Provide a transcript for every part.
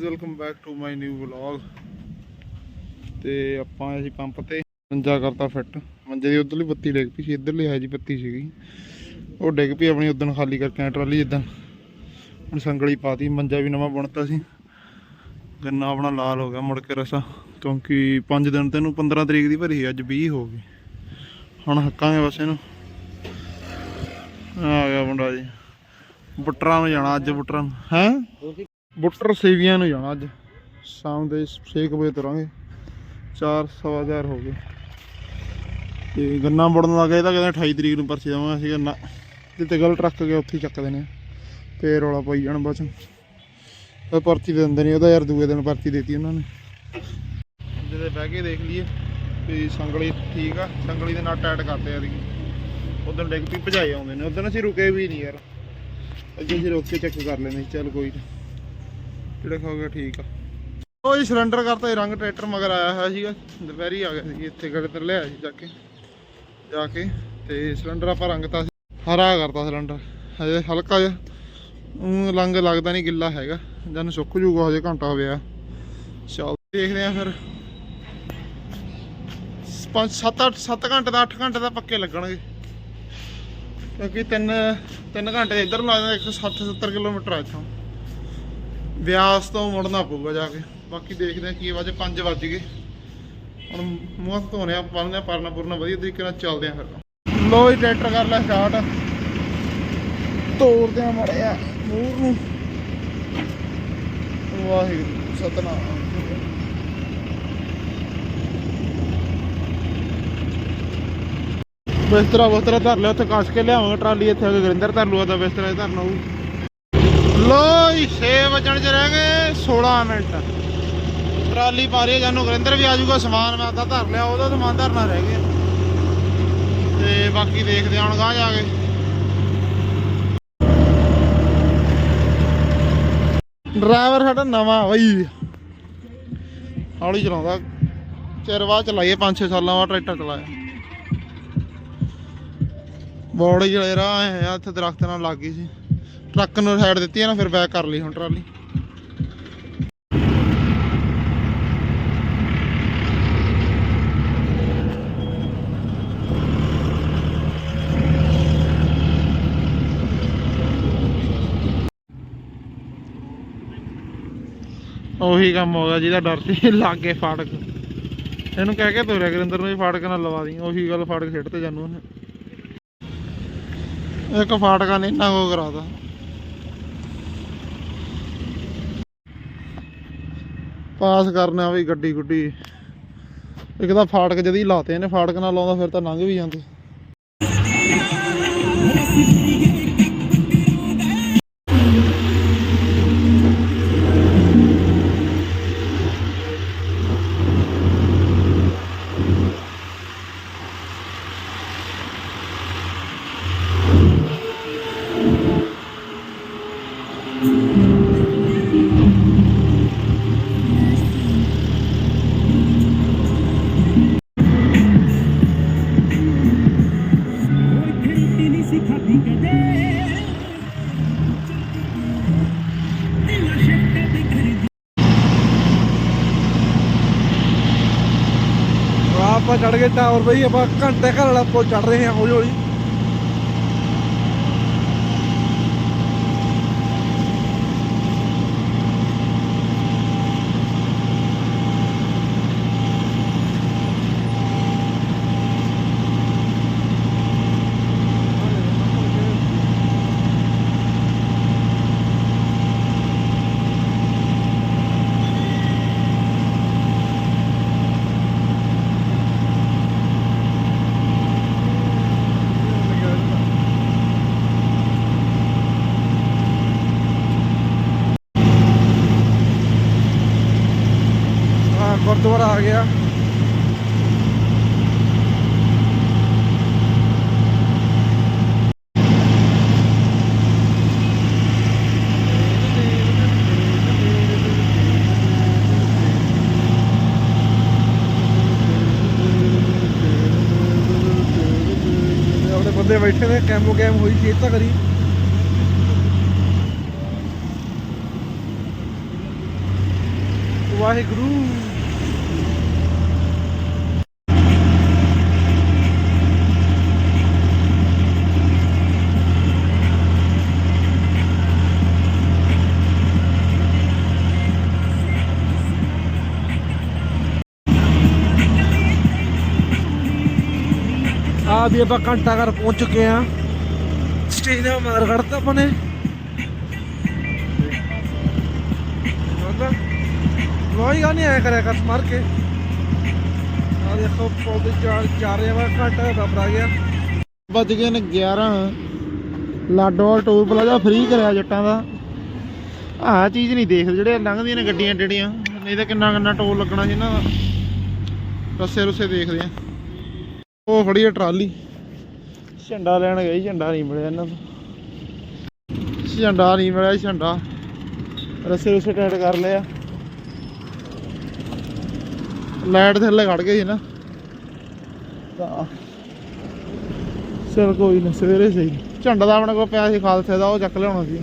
Welcome back to my new vlog ਤੇ ਆਪਾਂ ਆਏ ਪੰਪ ਤੇ। ਮੰਜਾ ਕਰਤਾ ਫਿੱਟ ਮੰਜੇ ਦੀ ਉਧਰਲੀ ਬੱਤੀ ਡਿੱਗ ਪਈ ਸੀ, ਇੱਧਰਲੀ ਹੈ ਜੀ ਬੱਤੀ ਸੀਗੀ। ਉਹ ਡਿੱਗ ਪਈ ਆਪਣੀ ਉਦੋਂ ਖਾਲੀ ਕਰਕੇ, ਟਰਾਲੀ ਜਿੱਦਾਂ। ਹੁਣ ਸੰਗਲੀ ਪਾਤੀ, ਮੰਜਾ ਵੀ ਨਵਾਂ ਬਣਤਾ ਸੀ। ਗੰਨਾ ਆਪਣਾ ਲਾਲ ਹੋ ਗਿਆ, ਮੁੜ ਕੇ ਰਸਾ। ਕਿਉਂਕਿ 5 ਦਿਨ ਤੇ ਇਹਨੂੰ 15 ਤਰੀਕ ਦੀ ਭਰੀ ਸੀ, ਅੱਜ 20 ਹੋ ਗਈ। ਹੁਣ ਹੱਕਾਂਗੇ ਬਸ ਇਹਨੂੰ। ਆ ਗਿਆ ਮੁੰਡਾ ਜੀ। ਬੁੱਟਰਾਂ ਨੂੰ ਜਾਣਾ, ਅੱਜ ਬੁੱਟਰਾਂ ਹੈ? ਬੁੱਟਰ ਸੇਵੀਆਂ ਨੂੰ ਜਾਣਾ ਅੱਜ। ਸ਼ਾਮ ਦੇ 6 ਵਜੇ ਤੁਰਾਂਗੇ। 4 ਸਵਾ ਚਾਰ ਹੋ ਗਏ। ਤੇ ਗੰਨਾ ਬੜਨ ਲੱਗਾ ਇਹ ਤਾਂ ਕਹਿੰਦੇ 28 ਤਰੀਕ ਨੂੰ ਪਰਚੀ ਦੇਵਾਂਗੇ ਅਸੀਂ ਗੰਨਾ। ਜਿੱਤੇ ਗਲਤ ਟਰੱਕ ਗਿਆ ਉੱਥੇ ਹੀ ਚੱਕ ਦੇਣੇ ਆ। ਫੇਰ ਰੌਲਾ ਪਾਈ ਜਾਣ ਬਸ ਉਹ ਪਰਚੀ ਦਿੰਦੇ ਨਹੀਂ ਉਹਦਾ ਯਾਰ ਦੂਏ ਦਿਨ ਪਰਚੀ ਦੇਤੀ ਉਹਨਾਂ ਨੇ। ਜਿਹਦੇ ਬਹਿ ਕੇ ਦੇਖ ਲਈਏ ਵੀ ਸੰਗਲੀ ਠੀਕ ਆ। ਸੰਗਲੀ ਦੇ ਨਾਲ ਟਾਈਟ ਕਰਦੇ ਆ ਦੀ ਉਦੋਂ ਡਿੱਗ ਪਈ ਭਜਾਏ ਆਉਂਦੇ ਨੇ। ਉਦੋਂ ਅਸੀਂ ਰੁਕੇ ਵੀ ਨਹੀਂ ਯਾਰ। ਅੱਗੇ ਅਸੀਂ ਰੁਕ ਕੇ ਚੈੱਕ ਕਰ ਲੈਂਦੇ ਸੀ, ਚੱਲ ਕੋਈ ਨਾ। ਜਿਹੜਾ ਹੋ ਠੀਕ ਆ। ਉਹ ਜੀ ਸਿਲੰਡਰ ਕਰਤਾ ਇਹ ਰੰਗ ਟਰੈਕਟਰ ਮਗਰ ਆਇਆ ਹੋਇਆ ਸੀਗਾ। ਦੁਪਹਿਰੀ ਆ ਗਿਆ ਸੀ ਇੱਥੇ ਗੜੇ ਤੇ ਲਿਆ ਸੀ ਜਾ ਕੇ। ਜਾ ਕੇ ਤੇ ਸਿਲੰਡਰ ਆਪਾਂ ਰੰਗਤਾ ਸੀ, ਹਰਾ ਕਰਤਾ ਸਿਲੰਡਰ ਹਜੇ ਹਲਕਾ ਜਿਹਾ ਉਹ ਰੰਗ ਲੱਗਦਾ ਨਹੀਂ ਗਿੱਲਾ ਹੈਗਾ। ਜਨ ਸੁੱਕ ਜੂਗਾ, ਹਜੇ ਘੰਟਾ ਹੋਇਆ ਚਲ ਦੇਖਦੇ ਆ ਫਿਰ। 5 7 8 7 ਘੰਟੇ ਦਾ 8 ਘੰਟੇ ਦਾ ਪੱਕੇ ਲੱਗਣਗੇ। ਕਿਉਂਕਿ 3 3 ਘੰਟੇ ਇੱਧਰ ਨੂੰ ਲੱਗਦਾ 160 70 ਕਿਲੋਮੀਟਰ ਆ ਇੱਥੋਂ। ਵਿਆਸ ਤੋਂ ਮੁੜਨਾ ਪਊਗਾ ਜਾ ਕੇ। ਬਾਕੀ ਦੇਖਦੇ ਆ ਕੀ ਵਜੇ 5 ਵੱਜ ਗਏ। ਹੁਣ ਮੂੰਹ ਧੋਣੇ ਆ ਪਾਲਨੇ ਪਰਨਾ ਪੁਰਨਾ ਵਧੀਆ ਤਰੀਕੇ ਨਾਲ ਚੱਲਦੇ ਆ ਫਿਰ ਲੋ ਜੀ, ਟਰੈਕਟਰ ਕਰ ਲੈ ਸਟਾਰਟ ਤੋੜਦੇ ਆ ਮੜਿਆ ਮੂੰਹ ਨੂੰ। ਵਾਹਿਗੁਰੂ, ਸਤਨਾਮ। ਬਿਸਤਰਾ ਬਸਤਰਾ ਧਰ ਲਿਆ, ਉੱਥੇ ਕੱਸ ਕੇ ਲਿਆਵਾਂਗੇ, ਟਰਾਲੀ ਇੱਥੇ ਆ ਕੇ ਗਰਿੰਦਰ ਧਰ ਲੂਆ ਤਾਂ ਬਿਸਤਰਾ ਹੀ ਧਰਨਾ ਹੋਊ। ਲੋ ਜੀ 6 ਵਜਣ ਚ ਰਹਿ ਗਏ 16 ਮਿੰਟ। ਟਰਾਲੀ ਪਾ ਰਹੀ ਹੈ ਜਾਨੂੰ ਗਰਿੰਦਰ ਵੀ ਆਜੂਗਾ ਸਮਾਨ ਮੈਂ ਅੱਧਾ ਧਰ ਲਿਆ, ਉਹਦਾ ਸਮਾਨ ਧਰਨਾ ਰਹਿ ਗਿਆ। ਤੇ ਬਾਕੀ ਦੇਖਦੇ ਹਾਂ ਹੁਣ ਗਾਂ ਜਾ ਕੇ। ਡਰਾਈਵਰ ਸਾਡਾ ਨਵਾਂ, ਬਈ। ਹੌਲੀ ਚਲਾਉਂਦਾ। ਚਿਰ ਬਾਅਦ ਚਲਾਈਏ 5-6 ਸਾਲਾਂ ਬਾਅਦ ਟਰੈਕਟਰ ਚਲਾਇਆ। ਬੋੜੀ ਜਿਹੜੇ ਰਾਹ ਆ, ਇੱਥੇ ਦਰਖਤ ਨਾਲ ਲੱਗ ਗਈ ਸੀ। ਟਰੱਕ ਨੂੰ ਸਾਈਡ ਦਿੱਤੀ ਹੈ ਨਾ, ਫਿਰ ਬੈਕ ਕਰ ਲਈ ਹੁਣ ਟਰਾਲੀ। ਉਹੀ ਕੰਮ ਹੋ ਗਿਆ ਜਿਹਦਾ ਡਰ ਸੀ, ਲਾਗੇ ਫਾਟਕ। ਇਹਨੂੰ ਕਹਿ ਕੇ ਤੋਰਿਆ ਗੁਰਿੰਦਰ ਨੂੰ ਵੀ ਫਾਟਕ ਨਾਲ ਲਵਾ ਦੀ, ਉਹੀ ਗੱਲ ਫਾੜਕ ਛੱਡ ਤੇ ਜਾਨੂੰ ਉਹਨੇ। ਇੱਕ ਫਾਟਕਾ ਨੇ ਇੰਨਾ ਕੋ ਕਰਾਦਾ ਪਾਸ ਕਰਨਾ ਵੀ ਗੱਡੀ ਗੁੱਡੀ। ਇੱਕ ਤਾਂ ਫਾਟਕ ਜਦੀ ਲਾਤੇ ਨੇ, ਫਾਟਕ ਨਾਲ ਲਾਉਂਦਾ ਫਿਰ ਤਾਂ ਲੰਘ ਵੀ ਜਾਂਦੇ। ਚੜ ਗਏ ਟਾਵਰ ਬਈ ਆਪਾਂ ਘੰਟੇ ਘਰ ਵਾਲਾ ਪੁਲ ਚੜ ਰਹੇ ਹਾਂ ਹੌਲੀ ਹੌਲੀ ਹਾਂ ਗੁਰਦੁਆਰਾ ਆ ਗਿਆ ਆਪਣੇ ਬੰਦੇ ਬੈਠੇ ਨੇ ਕੈਮੋ ਕੈਮ ਹੋਈ ਸੀ ਇਹ ਤਾਂ ਕਰੀ ਵਾਹਿਗੁਰੂ। ਆ ਵੀ ਆਪਾਂ ਘੰਟਾ ਘਰ ਪਹੁੰਚ ਚੁੱਕੇ ਆ ਸਟੇਜ ਦਾ ਮਾਰ ਕੱਢਤਾ ਆਪਾਂ ਨੇ। ਕੋਈ ਗੱਲ ਆਇਆ ਕਰਿਆ ਕਰ, ਮਾਰ ਕੇ। ਆ ਦੇਖੋ ਪੌਦੇ ਚਾਰ ਚਾਰ ਰਿਹਾ ਘੰਟਾ ਬਾਬਰ ਆ ਗਿਆ। ਵੱਜ ਗਏ ਨੇ 11 ਲਾਡੋਵਾਲ ਟੋਲ ਪਲਾਜ਼ਾ ਫ੍ਰੀ ਕਰਿਆ ਜੱਟਾਂ ਦਾ। ਆਹ ਚੀਜ਼ ਨਹੀਂ ਦੇਖਦੇ, ਜਿਹੜੇ ਲੰਘਦੀਆਂ ਨੇ ਗੱਡੀਆਂ ਡੇੜੀਆਂ ਨਹੀਂ ਤਾਂ ਕਿੰਨਾ ਕਿੰਨਾ ਟੋਲ ਲੱਗਣਾ ਸੀ ਇਹਨਾਂ ਦਾ। ਰਸੇ ਰੁਸੇ ਦੇਖਦੇ ਆ। ਉਹ ਖੜੀ ਆ ਟਰਾਲੀ। ਝੰਡਾ ਲੈਣ ਗਈ ਝੰਡਾ ਨਹੀਂ ਮਿਲਿਆ ਇਹਨਾਂ ਨੂੰ ਝੰਡਾ ਨਹੀਂ ਮਿਲਿਆ ਝੰਡਾ। ਰਸੇ ਰੁਸੇ ਟੈਟ ਕਰ ਲਿਆ ਲਾਈਟ ਥੱਲੇ ਖੜ ਗਈ ਸੀ ਨਾ। ਤਾਂ ਚਲ ਕੋਈ ਨਾ, ਸਵੇਰੇ ਸਹੀ। ਝੰਡਾ ਦਾ ਆਪਣੇ ਕੋਲ ਪਿਆ ਸੀ ਖਾਲਸੇ ਦਾ, ਉਹ ਚੱਕ ਲਿਆਉਣਾ ਸੀ।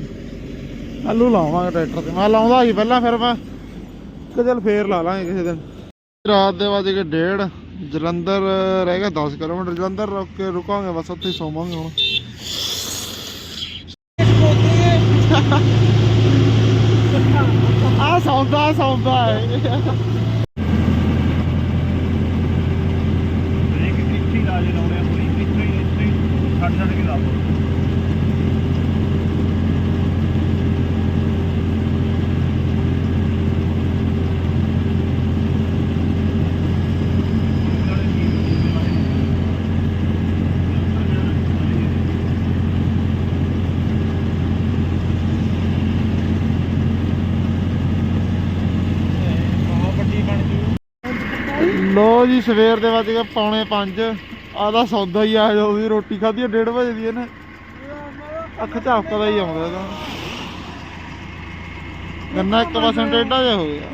ਆਲੂ ਲਾਵਾਂਗੇ ਟਰੈਕਟਰ ਤੇ। ਮੈਂ ਲਾਉਂਦਾ ਸੀ ਪਹਿਲਾਂ, ਫਿਰ ਮੈਂ ਕਿ ਚੱਲ ਫੇਰ ਲਾ ਲਾਂਗੇ ਕਿਸੇ ਦਿਨ। ਰਾਤ ਦੇ ਵਜੇ ਕੇ ਡੇਢ। ਜਲੰਧਰ ਰਹਿ ਗਿਆ 10 ਕਿਲੋਮੀਟਰ। ਜਲੰਧਰ ਰੁਕ ਕੇ ਰੁਕਾਂਗੇ, ਬਸ ਉੱਥੇ ਸੌਵਾਂਗੇ ਹੁਣ। ਆ ਸੌਂਦਾ ਸੌਂਦਾ ਹੈ। ਛੱਡ ਛੱਡ ਕੇ ਲਾ ਲਓ ਲੋ ਜੀ ਸਵੇਰ ਦੇ ਵੱਜ ਗਏ ਪੌਣੇ 5 ਆਦਾ ਸੌਦਾ ਹੀ ਆ ਜੋ ਵੀ ਰੋਟੀ ਖਾਧੀ 1:30 ਵਜੇ ਦੀ ਇਹਨੇ। ਅੱਖ ਝਾਕਦਾ ਹੀ ਆਉਂਦਾ ਇਹਦਾ। ਗੰਨਾ ਇੱਕ ਪਾਸੇ ਟੇਢਾ ਜਿਹਾ ਹੋ ਗਿਆ।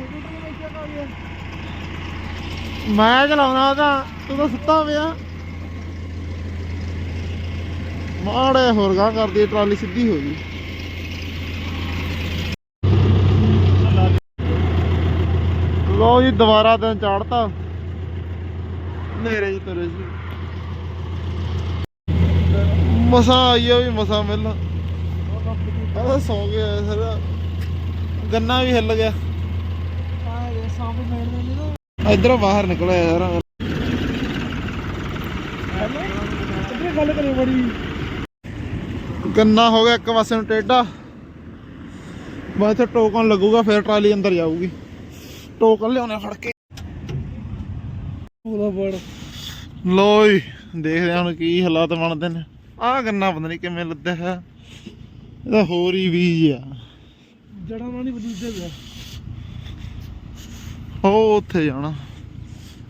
ਮੈਂ ਚਲਾਉਣਾ ਉਹਦਾ ਤੂੰ ਤਾਂ ਸੁੱਤਾ ਪਿਆ। ਮਾੜੇ ਹੋਰ ਗਾਂ ਕਰਦੀ ਟਰਾਲੀ ਸਿੱਧੀ ਹੋ ਗਈ। ਲੋ ਜੀ, ਦੁਬਾਰਾ ਦਿਨ ਚਾੜਤਾ ਨੇਰੇ ਜੀ ਤੁਰੇ ਸੀ। ਮਸਾ ਆਈਆ ਵੀ ਮਸਾ ਮਿਲ ਆ ਸੌ ਗਿਆ ਸਰ। ਗੰਨਾ ਵੀ ਹਿੱਲ ਗਿਆ। ਇਧਰੋਂ ਬਾਹਰ ਨਿਕਲਿਆ ਯਾਰ। ਗੱਲ ਕਰੀ ਬੜੀ ਗੰਨਾ ਹੋ ਗਿਆ ਇੱਕ ਪਾਸੇ ਨੂੰ ਟੇਢਾ। ਬਸ ਇੱਥੇ ਟੋਕਨ ਲੱਗੂਗਾ, ਫਿਰ ਟਰਾਲੀ ਅੰਦਰ ਜਾਊਗੀ। ਟੋਕਨ ਲਿਆਉਣੇ ਫੜ ਕੇ। ਉਹਦਾ ਬੜ। ਲੋ ਜੀ ਦੇਖਦੇ ਹਾਂ ਹੁਣ ਕੀ ਹਾਲਾਤ ਬਣਦੇ ਨੇ। ਆਹ ਗੰਨਾ ਪਤਾ ਨਹੀਂ ਕਿਵੇਂ ਲੱਦਿਆ ਹੈ। ਇਹਦਾ ਹੋਰ ਹੀ ਬੀਜ ਆ। ਜੜਾਂ ਨਾਲ ਨਹੀਂ ਗਿਆ ਉਹ ਉੱਥੇ ਜਾਣਾ।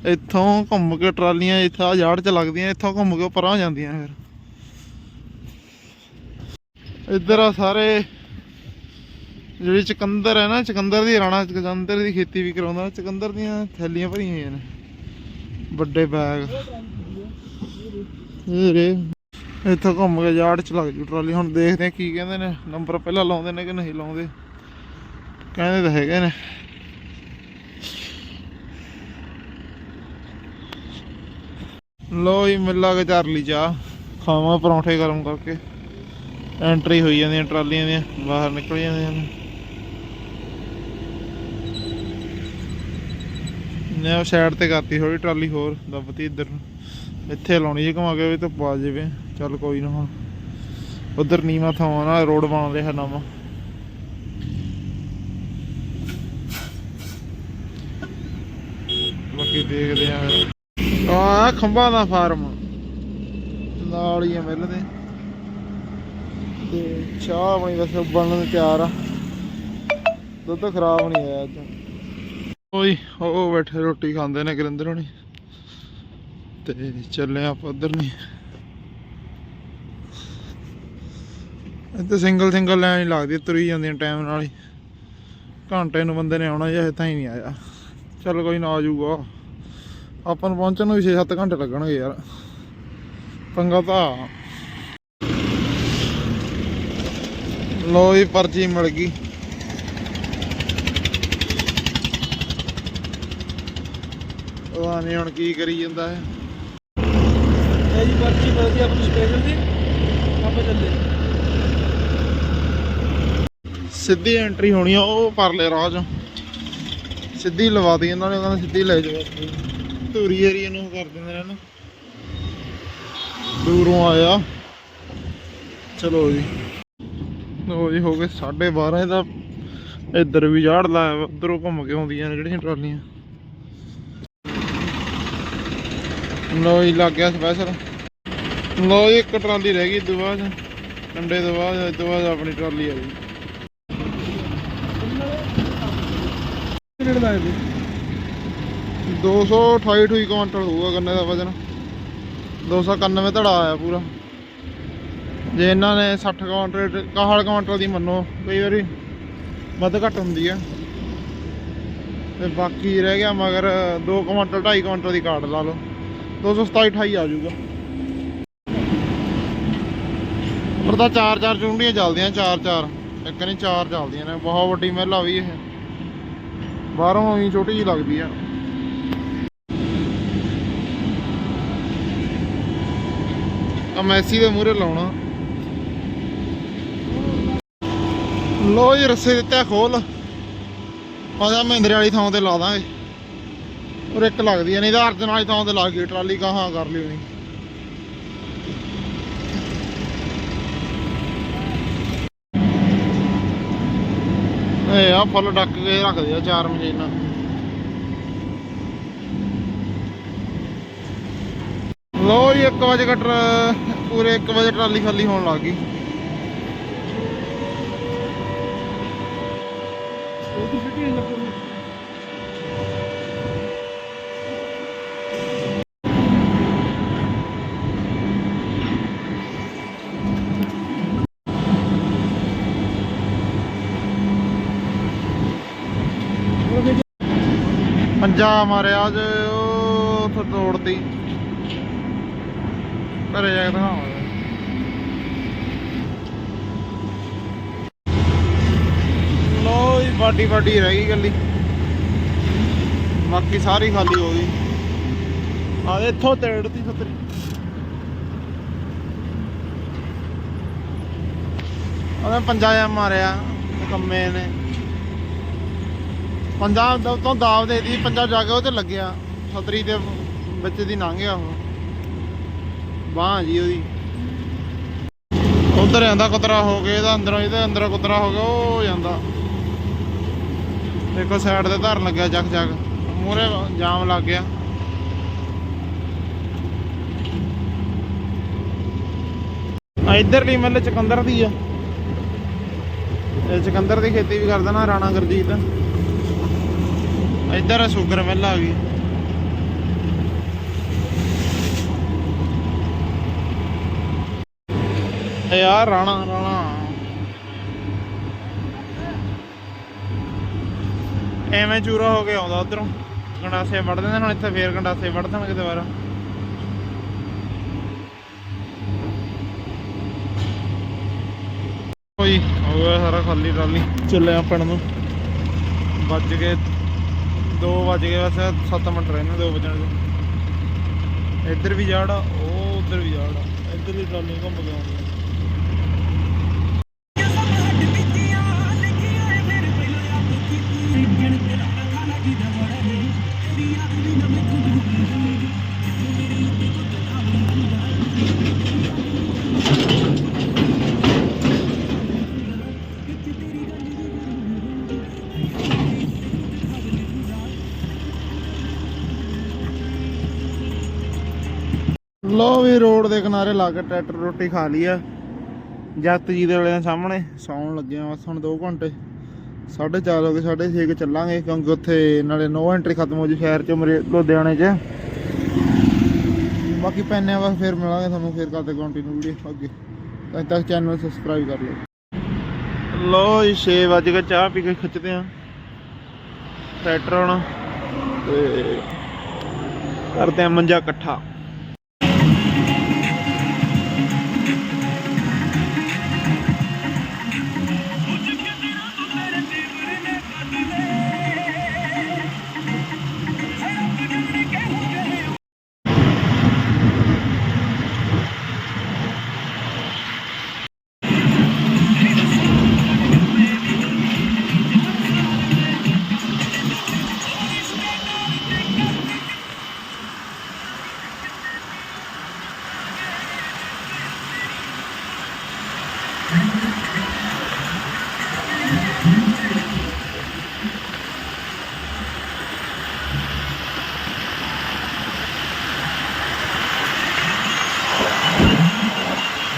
ਇੱਥੋਂ ਘੁੰਮ ਕੇ ਟਰਾਲੀਆਂ ਇੱਥੇ ਆ ਯਾਰਡ 'ਚ ਲੱਗਦੀਆਂ ਇੱਥੋਂ ਘੁੰਮ ਕੇ ਪਰਾਂ ਜਾਂਦੀਆਂ ਫਿਰ। ਇੱਧਰ ਆ ਸਾਰੇ ਜਿਹੜੀ ਚਕੰਦਰ ਹੈ ਨਾ ਚਕੰਦਰ ਦੀ ਰਾਣਾ ਚਕੰਦਰ ਦੀ ਖੇਤੀ ਵੀ ਕਰਾਉਂਦਾ ਚਕੰਦਰ ਦੀਆਂ ਥੈਲੀਆਂ ਭਰੀਆਂ ਹੋਈਆਂ ਨੇ। ਵੱਡੇ ਬੈਗ। ਇਹ ਰੇ ਇੱਥੋਂ ਘੁੰਮ ਕੇ ਯਾਰਡ 'ਚ ਲੱਗ ਜੂ ਟਰਾਲੀ। ਹੁਣ ਦੇਖਦੇ ਆ ਕੀ ਕਹਿੰਦੇ ਨੇ। ਨੰਬਰ ਪਹਿਲਾਂ ਲਾਉਂਦੇ ਨੇ ਕਿ ਨਹੀਂ ਲਾਉਂਦੇ। ਕਹਿੰਦੇ ਤਾਂ ਹੈਗੇ ਨੇ। ਲੋ ਜੀ, ਮਿਲਾ ਕੇ ਚਾਰ ਲਈ ਖਾਵਾਂ ਪਰੌਂਠੇ ਗਰਮ ਕਰਕੇ। ਐਂਟਰੀ ਹੋਈ ਜਾਂਦੀਆਂ ਟਰਾਲੀਆਂ ਦੀਆਂ। ਬਾਹਰ ਨਿਕਲ ਜਾਂਦੀਆਂ ਨੇ। ਨੇ ਸਾਈਡ ਤੇ ਕਰਤੀ ਥੋੜੀ ਟਰਾਲੀ ਹੋਰ, ਦੱਬਤੀ ਇੱਧਰ ਇੱਥੇ ਲਾਉਣੀ ਜੇ ਘੁਮਾ ਕੇ ਵੀ ਤਾਂ ਪਾ ਜਾਵੇ। ਚੱਲ ਕੋਈ ਨਾ ਹੁਣ। ਉਧਰ ਨੀਵਾ ਥਾਂ ਨਾ ਰੋਡ ਬਣ ਰਿਹਾ ਨਵਾਂ। ਬਾਕੀ ਦੇਖਦੇ ਆ। ਫਿਰ ਆ ਖੰਭਾ ਦਾ ਫਾਰਮ। ਨਾਲ ਹੀ ਆ ਮਿਲ ਤੇ ਚਾਹ ਆਪਣੀ ਬਸ ਬਣਨ ਨੂੰ ਤਿਆਰ ਆ। ਦੁੱਧ ਖਰਾਬ ਨਹੀਂ ਆਇਆ ਅੱਜ। ਓਏ ਉਹ ਬੈਠੇ ਰੋਟੀ ਖਾਂਦੇ ਨੇ ਗਰਿੰਦਰ ਹੋਣੀ। ਤੇ ਚੱਲੇ ਆਪਾਂ ਉਧਰ ਨਹੀਂ ਇੱਥੇ ਸਿੰਗਲ ਸਿੰਗਲ ਲਾਈਨ ਹੀ ਲੱਗਦੀ ਤੁਰੀ ਜਾਂਦੀਆਂ ਟਾਈਮ ਨਾਲ ਹੀ। ਘੰਟੇ ਨੂੰ ਬੰਦੇ ਨੇ ਆਉਣਾ ਜਾਂ ਤਾਂ ਹੀ ਨਹੀਂ ਆਇਆ। ਚੱਲ ਕੋਈ ਨਾ ਆ ਜਾਊਗਾ। ਆਪਾਂ ਨੂੰ ਪਹੁੰਚਣ ਨੂੰ ਵੀ 6-7 ਘੰਟੇ ਲੱਗਣਗੇ ਯਾਰ। ਪੰਗਾ ਤਾਂ ਆ। ਲੋ ਜੀ, ਪਰਚੀ ਮਿਲ ਗਈ। ਪਤਾ ਨਹੀਂ ਹੁਣ ਕੀ ਕਰੀ ਜਾਂਦਾ ਹੈ। ਇਹ ਜੀ ਪਰਚੀ ਮਿਲਦੀ ਆਪਣੀ ਸਪੈਸ਼ਲ ਦੀ ਆਪਾਂ ਚੱਲੇ। ਸਿੱਧੀ ਐਂਟਰੀ ਹੋਣੀ ਆ ਉਹ ਪਰਲੇ ਰਾਹ ਚੋਂ। ਸਿੱਧੀ ਲਵਾਤੀ ਇਹਨਾਂ ਨੇ ਕਹਿੰਦਾ ਸਿੱਧੀ ਲੈ ਜਾਓ। ਧੂਰੀ ਏਰੀਆ ਨੂੰ ਕਰ ਦਿੰਦੇ ਨੇ ਨਾ ਦੂਰੋਂ ਆਇਆ। ਚਲੋ ਜੀ। ਲੋ ਜੀ ਹੋ ਗਏ 12:30 ਇਹਦਾ ਇੱਧਰ ਵੀ ਝਾੜ ਲਾਇਆ ਉਧਰੋਂ ਘੁੰਮ ਕੇ ਆਉਂਦੀਆਂ ਨੇ ਜਿਹੜੀਆਂ ਟਰਾਲੀਆਂ। ਲੋ ਜੀ, ਲੱਗ ਗਿਆ ਸਪੈਸ਼ਲ ਲੋ ਇੱਕ ਟਰਾਲੀ ਰਹਿ ਗਈ ਤੋਂ ਬਾਅਦ। ਕੰਡੇ ਤੋਂ ਬਾਅਦ ਇਸ ਤੋਂ ਬਾਅਦ ਆਪਣੀ ਟਰਾਲੀ ਆ ਗਈ। ਕਿਹੜੇ ਲਾਏ ਨੇ 228 ਠੂਈ ਕੁਇੰਟਲ ਹੋਊਗਾ ਗੰਨੇ ਦਾ ਵਜ਼ਨ। 291 ਧੜਾ ਆਇਆ ਪੂਰਾ। ਜੇ ਇਹਨਾਂ ਨੇ 60 ਕੁਇੰਟਲ ਕਾਹਲ ਕੁਇੰਟਲ ਦੀ ਮੰਨੋ, ਕਈ ਵਾਰੀ ਵੱਧ ਘੱਟ ਹੁੰਦੀ ਆ। ਤੇ ਬਾਕੀ ਰਹਿ ਗਿਆ ਮਗਰ 2 ਕੁਇੰਟਲ 2.5 ਕੁਇੰਟਲ ਦੀ ਕਾਟ ਲਾ ਲਓ। 227 28 ਆ ਜਾਊਗਾ। ਪਰ ਤਾਂ ਚਾਰ ਚਾਰ ਚੁੰਡੀਆਂ ਚੱਲਦੀਆਂ, ਚਾਰ ਚਾਰ। ਇੱਕ ਨਹੀਂ, ਚਾਰ ਚੱਲਦੀਆਂ ਨੇ। ਬਹੁਤ ਵੱਡੀ ਮਹਿਲਾ ਵੀ ਇਹ। ਬਾਹਰੋਂ ਵੀ ਛੋਟੀ ਜਿਹੀ ਲੱਗਦੀ ਆ। ਆ ਮੈਸੀ ਦੇ ਮੂਹਰੇ ਲਾਉਣਾ। ਲੋ ਜੀ, ਰੱਸੇ ਦਿੱਤਾ ਖੋਲ। ਆਜਾ ਮਹਿੰਦਰੇ ਵਾਲੀ ਥਾਂ ਤੇ ਲਾ ਦਾਂਗੇ। ਔਰ ਇੱਕ ਲੱਗਦੀ ਆ, ਨਹੀਂ ਤਾਂ ਅਰਜਨ ਵਾਲੀ ਥਾਂ ਤੇ ਲਾ ਗਈ ਟਰਾਲੀ ਕਹਾਂ ਕਰ ਲਈ ਨਹੀਂ ਇਹ ਆ ਫੁੱਲ ਡੱਕ ਕੇ ਰੱਖਦੇ ਆ ਚਾਰ ਮਸ਼ੀਨਾਂ। ਲੋ ਜੀ 1 ਵਜੇ ਕਟਰ, ਪੂਰੇ 1 ਵਜੇ ਟਰਾਲੀ ਖਾਲੀ ਹੋਣ ਲੱਗ ਗਈ। ਉਹ ਤਾਂ ਸਿੱਧੀ ਲੱਗਣੀ ਪੰਜਾ ਮਾਰਿਆ ਅੱਜ ਉਹ ਉੱਥੋਂ ਤੋੜਤੀ। ਘਰੇ ਜਾ ਕੇ ਦਿਖਾਵਾਂਗੇ। ਲੋ ਜੀ ਬਾਡੀ ਬਾਡੀ ਰਹਿ ਗਈ ਗੱਲੀ। ਬਾਕੀ ਸਾਰੀ ਖਾਲੀ ਹੋ ਗਈ। ਆ ਇੱਥੋਂ ਤੇੜਤੀ ਸਤਰੀ ਉਹਨੇ ਪੰਜਾ ਮਾਰਿਆ ਕੰਮੇ ਨੇ। ਪੰਜਾਬ ਦਾ ਤੋਂ ਦਾਵ ਦੇ ਦੀ ਪੰਜਾ ਜਾ ਕੇ ਉਹ ਤੇ ਲੱਗਿਆ। ਛਤਰੀ ਦੇ ਵਿੱਚ ਦੀ ਲੰਘਿਆ ਉਹ। ਬਾਹ ਜੀ ਉਹਦੀ। ਉਧਰ ਜਾਂਦਾ ਕੁਤਰਾ ਹੋ ਕੇ, ਇਹਦਾ ਅੰਦਰੋਂ, ਇਹਦੇ ਅੰਦਰ ਕੁਤਰਾ ਹੋ ਗਿਆ ਉਹ ਜਾਂਦਾ। ਦੇਖੋ ਸਾਈਡ ਤੇ ਧਰਨ ਲੱਗਿਆ ਜਗ ਜਗ। ਮੂਰੇ ਜਾਮ ਲੱਗ ਗਿਆ। ਆ ਇਧਰਲੀ ਮੱਲ ਚਕੰਦਰ ਦੀ ਆ। ਇਹ ਚਕੰਦਰ ਦੀ ਖੇਤੀ ਵੀ ਕਰਦਾ ਨਾ ਰਾਣਾ ਗੁਰਜੀਤ। ਇੱਧਰ ਸ਼ੂਗਰ ਮਿਲ ਆ ਗਈ। ਯਾਰ ਰਾਣਾ ਰਾਣਾ। ਐਵੇਂ ਚੂਰਾ ਹੋ ਕੇ ਆਉਂਦਾ ਉਧਰੋਂ। ਗੰਡਾਸੇ ਵੜ ਦਿੰਦੇ ਹੁਣ ਇੱਥੇ ਫੇਰ ਗੰਡਾਸੇ ਵੜ ਦੇਣਗੇ ਦੁਬਾਰਾ। ਕੋਈ ਹੋ ਗਿਆ ਸਾਰਾ ਖਾਲੀ ਟਰਾਲੀ ਚੱਲਿਆ ਪਿੰਡ ਨੂੰ। ਵੱਜ ਗਏ 2 ਵੱਜ ਗਏ ਵੈਸੇ 7 ਮਿੰਟ ਰਹਿ ਨੇ 2 ਵਜਣ ਦੇ। ਇੱਧਰ ਵੀ ਜਾੜ ਉਹ ਉੱਧਰ ਵੀ ਜਾੜ ਆ। ਇੱਧਰ ਦੀ ਟਰਾਲੀ ਘੁੰਮ ਕੇ ਲੋ ਵੀ ਰੋਡ ਦੇ ਕਿਨਾਰੇ ਲਾ ਕੇ ਟਰੈਕਟਰ ਰੋਟੀ ਖਾ ਲਈ ਆ। ਜੱਤ ਜੀ ਦੇ ਵਾਲਿਆਂ ਸਾਹਮਣੇ ਸੌਣ ਲੱਗੇ ਆ ਬਸ ਹੁਣ 2 ਘੰਟੇ। 4:30 ਹੋ ਗਏ 6:30 ਚੱਲਾਂਗੇ ਕਿਉਂਕਿ ਉੱਥੇ ਨਾਲੇ ਨੋ ਐਂਟਰੀ ਖਤਮ ਹੋ ਜੂ ਸ਼ਹਿਰ ਚ ਮਰੇ ਲੁਧਿਆਣੇ ਚ। ਬਾਕੀ ਪੈਨੇ ਆ ਬਸ ਫਿਰ ਮਿਲਾਂਗੇ ਤੁਹਾਨੂੰ, ਫਿਰ ਕਰਦੇ ਕੰਟੀਨਿਊ ਵੀਡੀਓ ਅੱਗੇ। ਤਦ ਤੱਕ ਚੈਨਲ ਸਬਸਕ੍ਰਾਈਬ ਕਰ ਲਓ। ਲੋ ਜੀ 6 ਵਜ ਕੇ ਚਾਹ ਪੀ ਕੇ ਖਿੱਚਦੇ ਆ। ਟਰੈਕਟਰ ਹੁਣ ਤੇ ਕਰਦੇ ਆ ਮੰਜਾ ਇਕੱਠਾ।